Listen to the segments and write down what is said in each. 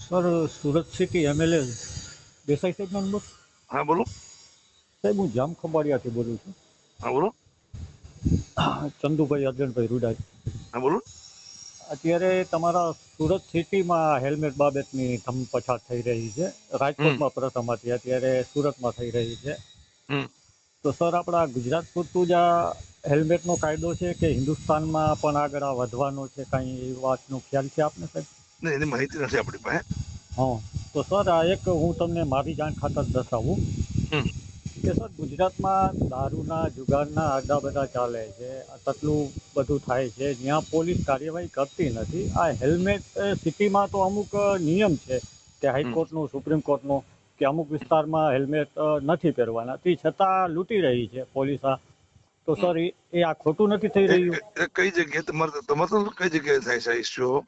Sir Surat city MLA Desai સાહેબનો number હા બોલો. સાહેબ હું જામ ખંભાળિયાથી બોલું છું. હા બોલો. ચંદુભાઈ અર્જનભાઈ રૂડાઈ. હા બોલો. અત્યારે તમારા સુરત સિટીમાં હેલ્મેટ બાબતની ધમ પછાત થઈ રહી છે. રાજકોટમાં પ્રથમ હતી અત્યારે સુરતમાં થઈ રહી છે. તો સર આપણા ગુજરાત પૂરતું જ આ હેલ્મેટનો કાયદો છે કે હિન્દુસ્તાનમાં પણ આગળ આ વધવાનો છે? કાંઈ એ વાતનો ખ્યાલ છે આપને સાહેબ? નહીં એની માહિતી નથી આપણી પાસે. હા. તો સર આ એક હું તમને મારી જાણ ખાતર દર્શાવું. કે સર ગુજરાતમાં દારૂના જુગારના આડા બધા ચાલે છે આ તટલું બધું થાય છે જ્યાં પોલીસ કાર્યવાહી કરતી નથી. આ હેલ્મેટ સિટીમાં તો અમુક નિયમ છે કે હાઈકોર્ટનું સુપ્રીમ કોર્ટનું કે અમુક વિસ્તારમાં હેલ્મેટ નથી પહેરવાના. તે છતાં લૂંટી રહી છે પોલીસ આ. તો સર એ આ ખોટું નથી થઈ રહ્યું? કઈ જગ્યાએ તમારે તમારે કઈ જગ્યાએ થાય છે ઇસ્યુ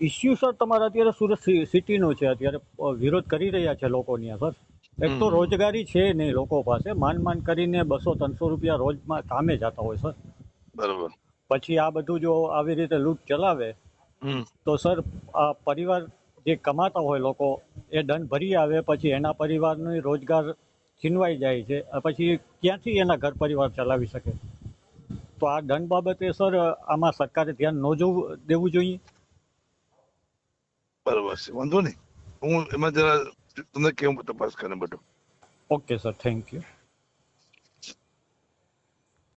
ઇસ્યુ સર તમારે અત્યારે સુરત સિટીનો છે. અત્યારે વિરોધ કરી રહ્યા છે લોકોની સર એક તો રોજગારી છે નહીં લોકો પાસે. માંડ માંડ કરીને બસો ત્રણસો રૂપિયા રોજમાં કામે જતા હોય સર. બરોબર. પછી આ બધું જો આવી રીતે લૂંટ ચલાવે તો સર આ પરિવાર જે કમાતા હોય લોકો એ દંડ ભરી આવે પછી એના પરિવારનો રોજગાર છીનવાઈ જાય છે. પછી ક્યાંથી એના ઘર પરિવાર ચલાવી શકે? તો આ દંડ બાબતે સર આમાં સરકારે ધ્યાન ન જોવું દેવું જોઈએ. બરોબર છે. વાંધો નહીં. હું એમાં જરા તમને કેવું તપાસ કરે બધું ઓકે સર થેન્ક યુ